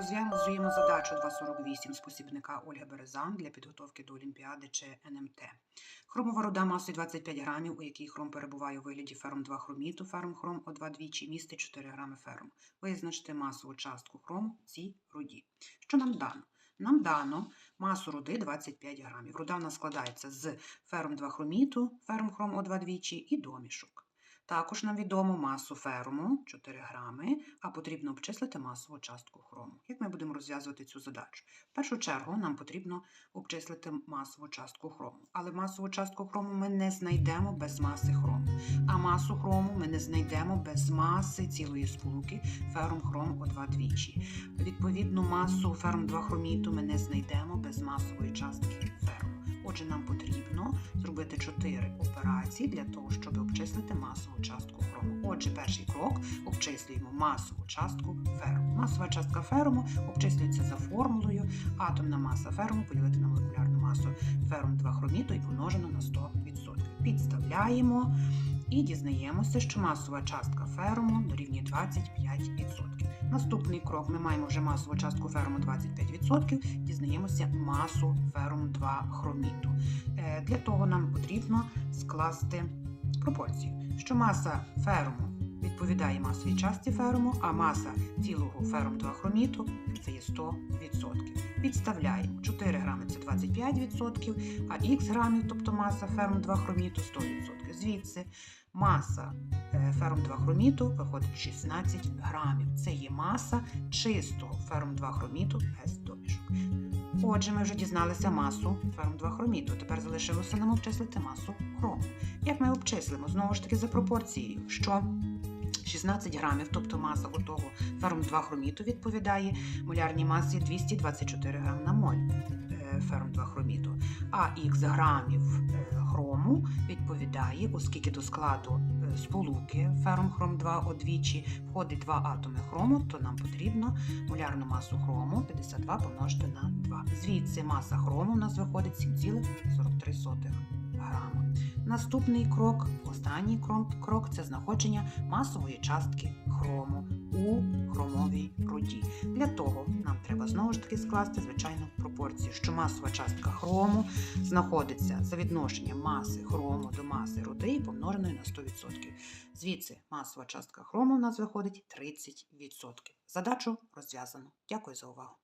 Розв'язуємо задачу 248 спосібника Ольги Березан для підготовки до Олімпіади чи НМТ. Хромова руда масою 25 грамів, у якій хром перебуває у вигляді ферум 2 хроміту, ферум хром О2 двічі, містить 4 грами ферум. Визначте масову частку хрому в цій руді. Що нам дано? Нам дано масу руди 25 грамів. Руда в нас складається з ферум 2 хроміту, ферум хром О2 двічі і домішок. Також нам відомо масу феруму 4 грами, а потрібно обчислити масову частку хрому. Як ми будемо розв'язувати цю задачу? В першу чергу нам потрібно обчислити масову частку хрому. Але масову частку хрому ми не знайдемо без маси хрому. А масу хрому ми не знайдемо без маси цілої сполуки ферум хром О2 двічі. Відповідну масу ферум 2 хроміту ми не знайдемо без масової частки феруму. Отже, нам потрібно зробити 4 операції для того, щоб обчислити масову частку хрому. Отже, перший крок обчислюємо масову частку феруму. Масова частка феруму обчислюється за формулою атомна маса феруму поділити на молекулярну масу ферум 2 хроміту і помножено на 100%. Підставляємо і дізнаємося, що масова частка феруму дорівнює 25%. Наступний крок ми маємо вже масову частку феруму 25%, дізнаємося масу феруму 2 хроміту. Е, Для того нам потрібно скласти пропорцію, що маса феруму відповідає масовій частці феруму, а маса цілого ферум 2 хроміту це є 100%. Підставляємо 4 грами 25%, а х грамів, тобто маса ферум 2 хроміту 100%. Звідси маса е, ферум 2 хроміту виходить 16 грамів. Це є маса чистого ферум 2 хроміту без домішок. Отже, ми вже дізналися масу ферум 2 хроміту. Тепер залишилося нам обчислити масу хрому. Як ми обчислимо? Знову ж таки за пропорцією, що 16 грамів, тобто маса отого ферум 2 хроміту відповідає молярній масі 224 грам на моль ферум 2 хроміту, а х грамів е, хрому відповідає, оскільки до складу е, сполуки ферум хром 2 одвічі входить 2 атоми хрому, то нам потрібно молярну масу хрому 52 помножити на 2. Звідси маса хрому у нас виходить 7,43 грама. Наступний крок, останній крок, це знаходження масової частки хрому у хромовій руді. Для того нам знову ж таки скласти звичайну пропорцію, що масова частка хрому знаходиться за відношенням маси хрому до маси руди помноженої на 100%. Звідси масова частка хрому у нас виходить 30%. Задачу розв'язано. Дякую за увагу.